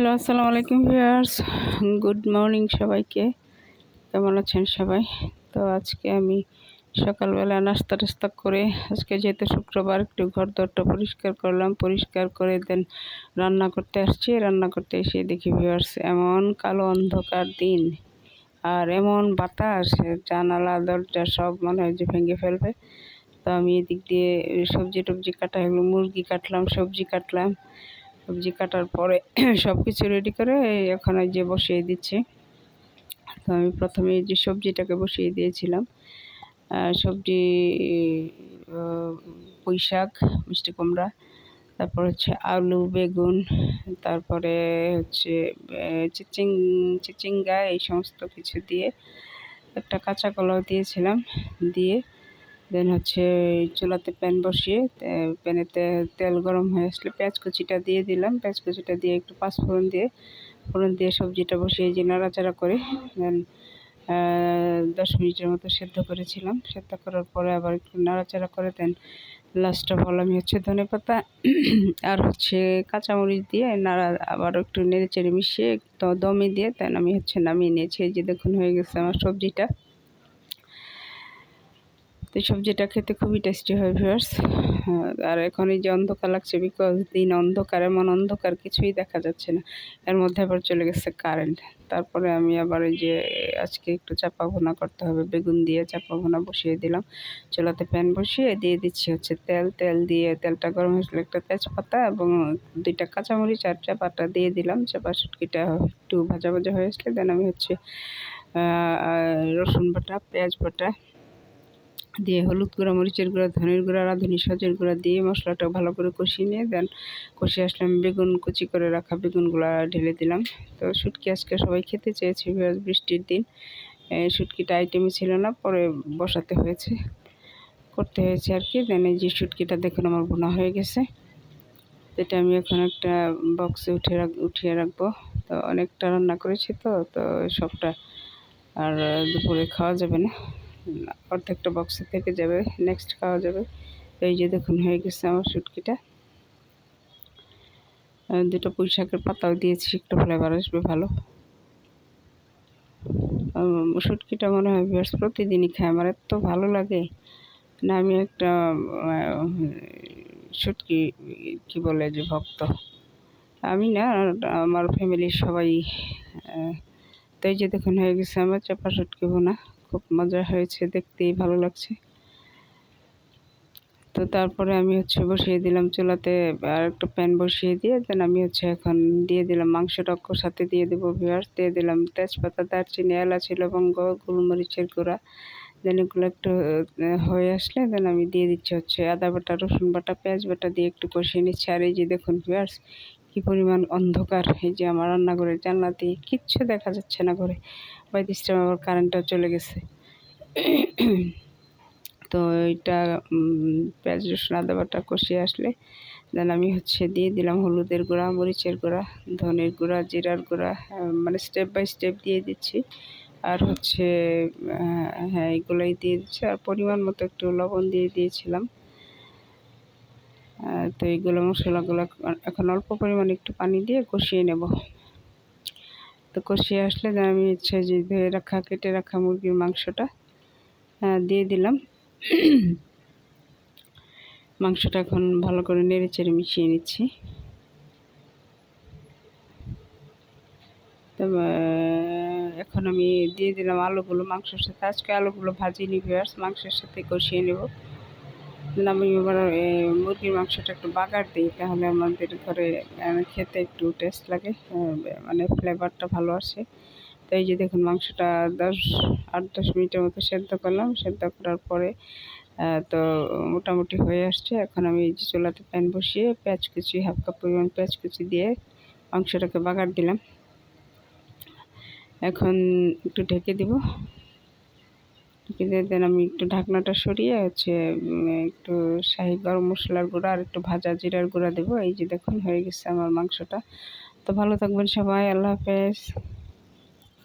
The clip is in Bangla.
হ্যালো, আসসালামু আলাইকুম ভিউয়ার্স। গুড মর্নিং সবাইকে। কেমন আছেন সবাই? তো আজকে আমি সকালবেলা নাস্তা টাস্তা করে আজকে যেহেতু শুক্রবার, একটু ঘর দরটা পরিষ্কার করলাম, পরিষ্কার করে দেন রান্না করতে আসছি। রান্না করতে এসে দেখি ভিউয়ার্স, এমন কালো অন্ধকার দিন আর এমন বাতাস, জানালা, দরজা সব মনে হয় যে ভেঙে ফেলবে। তো আমি এদিক দিয়ে সবজি টবজি কাটা এগুলো মুরগি কাটলাম, সবজি কাটলাম। সবজি কাটার পরে সব কিছু রেডি করে এখন যে বসিয়ে দিচ্ছি। তো আমি প্রথমে যে সবজিটাকে বসিয়ে দিয়েছিলাম সবজি পুঁই শাক মিষ্টি কুমড়া, তারপর হচ্ছে আলু, বেগুন, তারপরে হচ্ছে চিচিং, চিচিঙ্গা এই সমস্ত কিছু দিয়ে একটা কাঁচা কলাও দিয়েছিলাম, দিয়ে দেন হচ্ছে চুলাতে প্যান বসিয়ে প্যানেতে তেল গরম হয়ে আসলে পেঁয়াজ কুচিটা দিয়ে দিলাম। পেঁয়াজ কুচিটা দিয়ে একটু পাঁচফোড়ন দিয়ে, ফোড়ন দিয়ে সবজিটা বসিয়ে যে নাড়াচাড়া করে, দেন দশ মিনিটের মতো সেদ্ধ করেছিলাম। সেদ্ধ করার পরে আবার একটু নাড়াচাড়া করে, দেন লাস্ট অফ অল আমি হচ্ছে ধনে পাতা আর হচ্ছে কাঁচামরিচ দিয়ে নাড়া, আবার একটু নেড়ে চেড়ে মিশিয়ে দমে দিয়ে, দেন আমি হচ্ছে নামিয়ে নিয়েছি। যে দেখুন হয়ে গেছে আমার সবজিটা। তো এই সবজিটা খেতে খুবই টেস্টি হয় ভিউয়ার্স আর এখন এই যে অন্ধকার লাগছে বিকজ দিন অন্ধকার, এমন অন্ধকার কিছুই দেখা যাচ্ছে না। এর মধ্যে আবার চলে গেছে কারেন্ট তারপরে আমি আবার এই যে আজকে একটু চাপা ভোনা করতে হবে, বেগুন দিয়ে চাপা ভোনা বসিয়ে দিলাম। চুলাতে প্যান বসিয়ে দিয়ে দিচ্ছি হচ্ছে তেল। তেল দিয়ে তেলটা গরম হয়েছিল একটা তেজপাতা এবং দুইটা কাঁচামরিচ আর চাপাটা দিয়ে দিলাম। চাপা সুটকিটা একটু ভাজা ভাজা হয়ে আসলে দেন আমি হচ্ছে রসুন বাটা, পেঁয়াজ বাটা দিয়ে হলুদ গুঁড়া, মরিচের গুঁড়া, ধনের গুঁড়া, রাঁধুনি, সজের গুঁড়া দিয়ে মশলাটা ভালো করে কষিয়ে নিয়ে দেন। কষিয়ে আসলাম বেগুন কুচি করে রাখা বেগুনগুলো ঢেলে দিলাম। তো শুটকি আজকে সবাই খেতে চেয়েছে বৃষ্টির দিন। শুটকিটা আইটেমই ছিল না, পরে বসাতে হয়েছে। করতে হয়েছে আর কি। দেন এই যে শুটকিটা দেখুন আমার বোনা হয়ে গেছে। এটা আমি এখন একটা বক্সে উঠে রাখ, উঠিয়ে রাখব। তো অনেকটা রান্না করেছি তো তো সবটা আর দুপুরে খাওয়া যাবে না। অর্ধেকটা বক্সে থেকে যাবে নেক্সট খাওয়া যাবে। এই যে দেখুন, হয়ে গেছে আমার শুটকিটা দুটো পুঁই শাকের পাতাও দিয়েছি, একটু ফ্লেভার আসবে ভালো। শুটকিটা মনে হয় বেশ প্রতিদিনই খাই আমার এত ভালো লাগে না, আমি একটা শুটকি কি বলে যে ভক্ত। আমি না, আমার ফ্যামিলির সবাই তো এই যে দেখুন, হয়ে গেছে আমার চাপা শুটকি বোনা খুব মজা হয়েছে, দেখতেই ভালো লাগছে। তো তারপরে আমি হচ্ছে বসিয়ে দিলাম চুলাতে আর একটা প্যান বসিয়ে দিয়ে, দেন আমি হচ্ছে এখন দিয়ে দিলাম মাংসটা সাথে দিয়ে দেবো ভিওয়ার্স দিয়ে দিলাম তেজপাতা, দারচিনি, এলাচ, লবঙ্গ, গোলমরিচের গুঁড়া, দেন এগুলো একটু হয়ে আসলে দেন আমি দিয়ে দিচ্ছি হচ্ছে আদা বাটা, রসুন বাটা, পেঁয়াজ বাটা দিয়ে একটু কষিয়ে নিচ্ছি। আর এই যে দেখুন ভিওয়ার্স কী পরিমাণ অন্ধকার, এই যে আমার রান্নাঘরের জানলা দিয়ে কিচ্ছু দেখা যাচ্ছে না ঘরে। বাই দিস টাইম আবার কারেন্টটা চলে গেছে। তো এটা পেঁয়াজ, রসুন, আদা বাটা কষিয়ে আসলে দেন আমি হচ্ছে দিয়ে দিলাম হলুদের গুঁড়া, মরিচের গুঁড়া, ধনের গুঁড়া, জিরার গুঁড়া মানে স্টেপ বাই স্টেপ দিয়ে দিচ্ছি। আর হচ্ছে হ্যাঁ এগুলোই দিয়ে দিচ্ছি। আর পরিমাণ মতো একটু লবণ দিয়ে দিয়েছিলাম। তো এইগুলো মশলাগুলো এখন অল্প পরিমাণে একটু পানি দিয়ে কষিয়ে নেব। তো কষিয়ে আসলে আমি ইচ্ছে যে ধুয়ে রাখা, কেটে রাখা মুরগির মাংসটা দিয়ে দিলাম। মাংসটা এখন ভালো করে নেড়ে চেড়ে মিশিয়ে নিচ্ছি। তো এখন আমি দিয়ে দিলাম আলুগুলো মাংসের সাথে। আজকে আলুগুলো ভাজি নিবি আর মাংসের সাথে কষিয়ে নেব। আমি মুরগির মাংসটা একটু বাগার দিই, তাহলে আমাদের ঘরে খেতে একটু টেস্ট লাগে মানে ফ্লেভারটা ভালো আসে। তো এই যে দেখুন, মাংসটা দশ, আট, দশ মিনিটের মতো সেদ্ধ করলাম, সেদ্ধ করার পরে তো মোটামুটি হয়ে আসছে। এখন আমি এই যে চুলাতে প্যান বসিয়ে পেঁয়াজ কুচি, হাফ কাপ পরিমাণ পেঁয়াজ কুচি দিয়ে মাংসটাকে বাগার দিলাম। এখন একটু ঢেকে দিব। দেন আমি একটু ঢাকনাটা সরিয়ে হচ্ছে একটু শাহি গরম মশলার গুঁড়া আর একটু ভাজা জিরার গুঁড়া দেবো। এই যে দেখুন, হয়ে গেছে আমার মাংসটা। তো ভালো থাকবেন সবাই, আল্লাহ হাফেজ।